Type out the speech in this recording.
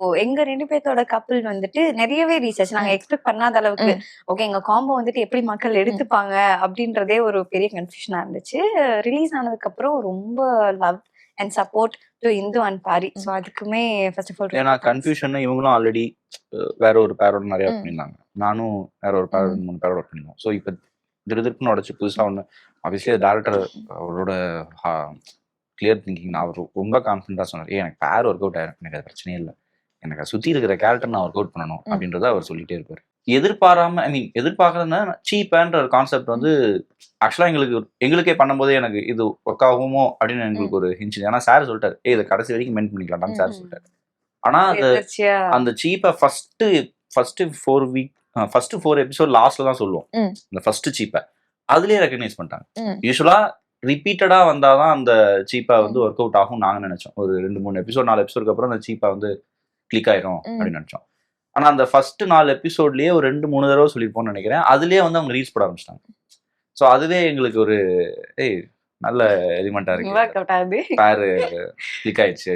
ஓ, எங்க ரெண்டு பேர்த்தோட கப்பல் வந்துட்டு நிறையவே ரீசர்ச் நாங்க எக்ஸ்பெக்ட் பண்ணாத அளவுக்கு ஓகே எங்க காம்போ வந்துட்டு எப்படி மக்கள் எடுத்துப்பாங்க அப்படின்றதே ஒரு பெரிய கன்ஃபியூஷனா இருந்துச்சு. ரிலீஸ் ஆனதுக்கு அப்புறம் ரொம்ப love and support to Indhu and Paari. So அதுக்குமே ஃபர்ஸ்ட் ஆஃப் ஆல் ஏன்னா கன்ஃபியூஷன் இவங்களும் ஆல்ரெடி வேற ஒரு பேரோட நிறைய. பண்ணியிருந்தாங்க நானும் வேற ஒரு பேர் ம். மூணு பேரோட பண்ணியிருந்தோம் ஸோ இப்போ திருதிருப்புன்னு உடச்சு புதுசா ஒன்று ஆப்வியஸ்லி டேரக்டர் அவரோட கிளியர் திங்கிங் நான் அவர் ரொம்ப கான்ஃபிடண்டா சொன்னார். ஏ எனக்கு பேர் ஒர்க் அவுட் ஆயிரும். எனக்கு அது பிரச்சனையே இல்லை. எனக்கு சுத்தி இருக்கிற கேரக்டர் நான் ஒர்க் அவுட் பண்ணணும். அப்படின்றத அவர் சொல்லிட்டே இருப்பார். எதிர்பாராம ஐ மீன் எதிர்பார்க்கறதுனா சீப்பேன்ற ஒரு கான்செப்ட் வந்து ஆக்சுவலா எங்களுக்கு எங்களுக்கே பண்ணும்போதே எனக்கு இது ஒர்க் ஆகுமோ அப்படின்னு எங்களுக்கு ஒரு ஹிஞ்ச் ஏன்னா சார் சொல்லிட்டாரு ஏ இதை கடைசி வரைக்கும் மெயின் பண்ணிக்கலாம்னு சார். சொல்லிட்டாரு. ஆனா அந்த அந்த சீப்பை first first four week first four episode லாஸ்ட்ல தான் சொல்லுவோம். இந்த ஃபர்ஸ்ட் சீப்பை அதுலயே ரெக்கக்னைஸ் பண்ணிட்டாங்க. யூஸ்வலா ரிப்பீட்டடா வந்தாதான் அந்த சீப்பா வந்து ஒர்க் அவுட் ஆகும் நாங்க நினைச்சோம். ஒரு ரெண்டு மூணு எபிசோட் நாலு எபிசோடுக்கு அப்புறம் அந்த சீப்பா வந்து கிளிக் ஆயிரும். அப்படின்னு நினைச்சோம். ஆனா அந்த ஃபர்ஸ்ட் நாலு எபிசோட்லயே ஒரு ரெண்டு மூணு தடவை சொல்லியிருப்போம்னு நினைக்கிறேன். அதுலயே வந்து அவங்க ரீல்ஸ் போட ஆரம்பிச்சிட்டாங்க. ஸோ அதுவே எங்களுக்கு ஒரு ஏய் நல்ல எலிமெண்டா இருக்கு. பேரு கிளிக் ஆயிடுச்சு.